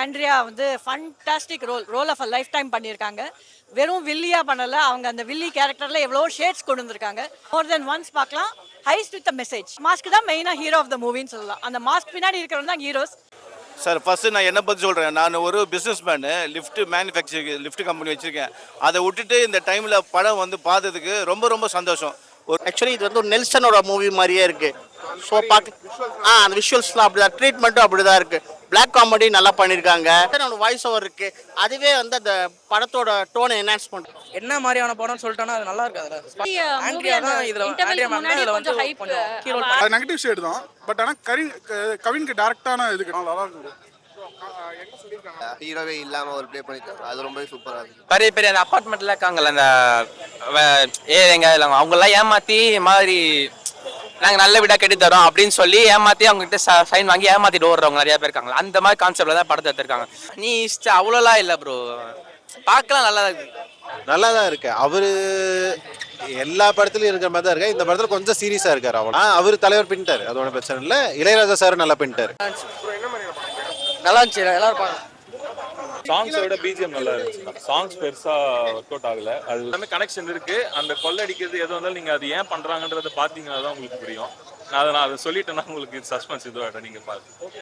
Andrea வந்து fantastic role role of a lifetime பண்ணியிருக்காங்க. வெறும் வில்லியா பண்ணல அவங்க அந்த வில்லி கேரக்டர்ல எவ்வளோ ஷேட்ஸ் கொண்டு வந்திருக்காங்க. மோர் தென் ஒன்ஸ் பார்க்கலாம். ஹைஸ்ட் வித் மெசேஜ் மாஸ்க் தான் மெயினாக ஹீரோ ஆஃப் த மூவின்னு சொல்லலாம். அந்த மாஸ்க் பின்னாடி இருக்கிறவங்க தான் ஹீரோஸ் சார் ஃபஸ்ட்டு நான் என்ன பற்றி சொல்கிறேன் நான் ஒரு பிஸ்னஸ் மேனு லிஃப்ட் மேனுஃபேக்சரிங் லிஃப்ட் கம்பெனி வச்சுருக்கேன். அதை விட்டுட்டு இந்த டைமில் படம் வந்து பார்த்ததுக்கு ரொம்ப ரொம்ப சந்தோஷம். ஒரு ஆக்சுவலி இது வந்து ஒரு நெல்சனோட மூவி மாதிரியே இருக்கு. ஸோ பார்க்க ஆ அந்த விஷுவல்ஸ்லாம் அப்படி தான் ட்ரீட்மெண்ட்டும் அப்படி தான் இருக்கு. பிளாக் காமெடி நல்லா பண்ணியிருக்காங்க அவனோட வாய்ஸ் ஓவர் இருக்கு. அதுவே வந்து அந்த படத்தோட டோனை என்ஹான்ஸ் பண்ணும் என்ன மாதிரியான படம்னு சொல்லிட்டோன்னா அது நல்லா அது நெகட்டிவ் ஷேட் தான். பட் ஆனால் கவின் கவினுக்கு டேரக்டான இதுக்கு நல்லா இருக்கும் ஹீரோவே இல்லாம ஒரு ப்ளே பண்ணிருக்காங்க அது ரொம்பவே சூப்பரா இருக்கு பெரிய பெரிய அந்த அப்பார்ட்மெண்ட்ல இருக்காங்கல்ல அந்த வ- ஏழைங்க இல்லைங்க அவங்கெல்லாம் ஏமாத்தி மாதிரி நாங்கள் நல்ல வீடாக கட்டி தரோம் அப்படின்னு சொல்லி ஏமாத்தி அவங்க கிட்ட சைன் வாங்கி ஏமாத்திட்டு ஓடுறவங்க நிறைய பேர் இருக்காங்க. அந்த மாதிரி கான்செப்ட்ல தான் படத்தை எடுத்திருக்காங்க. நீ இஷ்டம் அவ்வளோலாம் இல்லை ப்ரோ பார்க்கலாம் நல்லா தான் இருக்கு. நல்லா தான் இருக்கு. அவரு எல்லா படத்துலயும் இருக்கிற மாதிரி தான் இருக்கு இந்த படத்துல கொஞ்சம் சீரியஸா இருக்காரு அவன் அவர் தலைவர் பின்ட்டாரு அதோட பிரச்சனை இல்ல. இளையராஜா சார் நல்லா பின்ட்டாரு நல்லா இருந்துச்சு. நல்லா இருப்பாங்க விட பிஜிஎம் நல்லா இருந்துச்சு சாங்ஸ் பெருசா ஒர்க் அவுட் ஆகல. அது எல்லாமே கனெக்ஷன் இருக்கு. அந்த கொள்ளடிக்கிறது எது வந்தாலும் நீங்க அது ஏன் பண்றாங்கன்றத பாத்தீங்கன்னா தான் உங்களுக்கு புரியும். நான் அதை நான் அதை சொல்லிட்டேன்னா உங்களுக்கு சஸ்பென்ஸ் இதுவாக நீங்க பாருங்க.